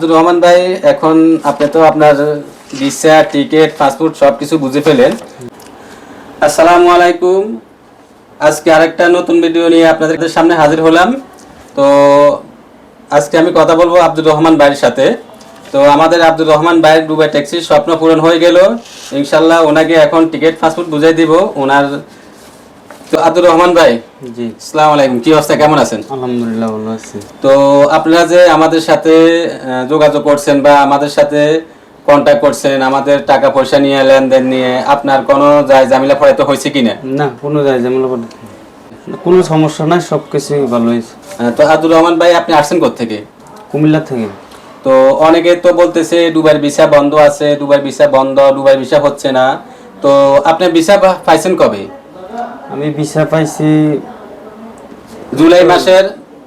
আব্দুর রহমান ভাই, এখন আপনি তো আপনার ভিসা, টিকিট, পাসপোর্ট সব কিছু বুঝে ফেলেন। আসসালামু আলাইকুম। আজকে আরেকটা নতুন ভিডিও নিয়ে আপনাদের সামনে হাজির হলাম। তো আজকে আমি কথা বলব আব্দুর রহমান ভাইয়ের সাথে। তো আমাদের আব্দুর রহমান ভাইয়ের দুবাই ট্যাক্সির স্বপ্ন পূরণ হয়ে গেল। ইনশাল্লাহ ওনাকে এখন টিকিট, পাসপোর্ট বুঝাই দিব। ওনার তো আব্দুর রহমান ভাই জি। আসসালামু আলাইকুম। কি অবস্থা? কেমন আছেন? আলহামদুলিল্লাহ ভালো আছি। তো আপনারা যে আমাদের সাথে যোগাযোগ করছেন বা আমাদের সাথে কন্ট্যাক্ট করছেন আমাদের টাকা পয়সা নিয়ে লেনদেন নিয়ে আপনার কোনো যায় জামিলা পড়ে তো হয়েছে কিনা? না কোনো যায় যেমন কোনো সমস্যা নাই সব কিছুই ভালো হয়েছে। তো আব্দুর রহমান ভাই আপনি আসছেন থেকে কুমিল্লা থেকে। তো অনেকে তো বলতেছে দুবার ভিসা বন্ধ আছে দুবার ভিসা বন্ধ দুবার ভিসা হচ্ছে না। তো আপনি ভিসা পাইছেন কবে? আমি ভিসা পাইছি জুলাই মাসের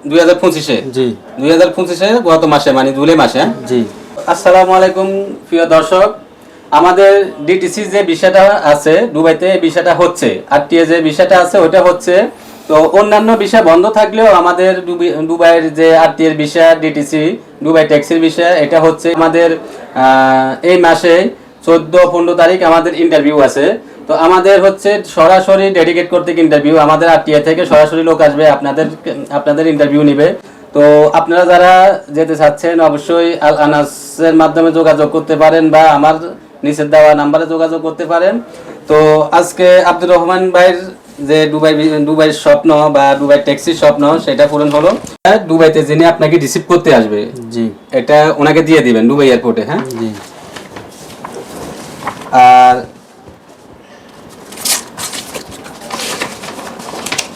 দুই হাজার পঁচিশে? জি। দুই হাজার পঁচিশে গত মাসে মানে জুলাই মাসে হ্যাঁ? জি। আসসালামু আলাইকুম প্রিয় দর্শক। আমাদের ডিটিসি যে বিষয়টা আছে দুবাইতে এই বিষয়টা হচ্ছে আর টিএ যে বিষয়টা আছে ওটা হচ্ছে তো অন্যান্য বিষয় বন্ধ থাকলেও আমাদের দুবাইয়ের যে আরটিএর বিষয় ডিটিসি দুবাই ট্যাক্সির বিষয় এটা হচ্ছে আমাদের এই মাসে চোদ্দ পনেরো তারিখ আমাদের ইন্টারভিউ আছে। তো আমাদের হচ্ছে সরাসরি ডেডিকেট করতে ইন্টারভিউ আমাদের আরটিএ থেকে সরাসরি লোক আসবে আপনাদের আপনাদের ইন্টারভিউ নিবে। তো আপনারা যারা যেতে চাচ্ছেন অবশ্যই আল আনাসের মাধ্যমে যোগাযোগ করতে পারেন বা আমার নিচের দেওয়া নাম্বারে যোগাযোগ করতে পারেন। তো আজকে আব্দুর রহমান ভাইয়ের যে দুবাই দুবাইয়ের স্বপ্ন বা দুবাই ট্যাক্সির স্বপ্ন সেটা পূরণ হলো। দুবাইতে যিনি আপনাকে রিসিভ করতে আসবে জি। এটা ওনাকে দিয়ে দিবেন দুবাই এয়ারপোর্টে হ্যাঁ? জি। আর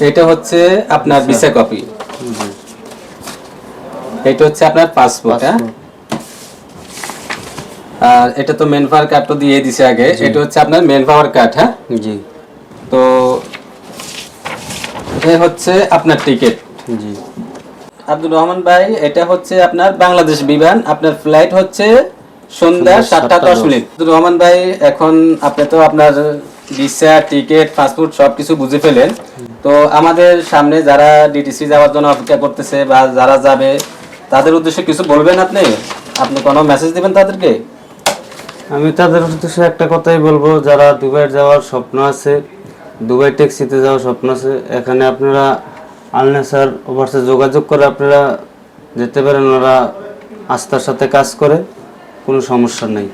এটা হচ্ছে আপনার ভিসা কপি। এটা হচ্ছে আপনার পাসপোর্ট হ্যাঁ? আর এটা তো মেন পাওয়ার কার্ড তো দিয়ে দিছে আগে। এটা হচ্ছে আপনার মেন পাওয়ার কার্ড হ্যাঁ? জি। তো এ হচ্ছে আপনার টিকিট জি। আব্দুর রহমান ভাই এটা হচ্ছে আপনার বাংলাদেশ বিমান। আপনার ফ্লাইট হচ্ছে সন্ধ্যা সাতটা দশ। মিনিট। আব্দুর রহমান ভাই এখন আপনি তো আপনার ভিসা টিকিট পাসপোর্ট সব কিছু বুঝে ফেলেন। তো আমাদের সামনে যারা ডিটিসি যাওয়ার জন্য অপেক্ষা করতেছে বা যারা যাবে, তাদের উদ্দেশ্যে কিছু বলবেন আপনি? আপনি কোনো মেসেজ দিবেন তাদেরকে? আমি তাদের উদ্দেশ্যে একটা কথাই বলব, যারা দুবাই যাওয়ার স্বপ্ন আছে, দুবাই ট্যাক্সিতে যাওয়ার স্বপ্ন আছে, এখানে আপনারা আলনেসার ওভারসে যোগাযোগ করে আপনারা যেতে পারেন ওরা আস্থার সাথে কাজ করে, কোনো সমস্যা নেই।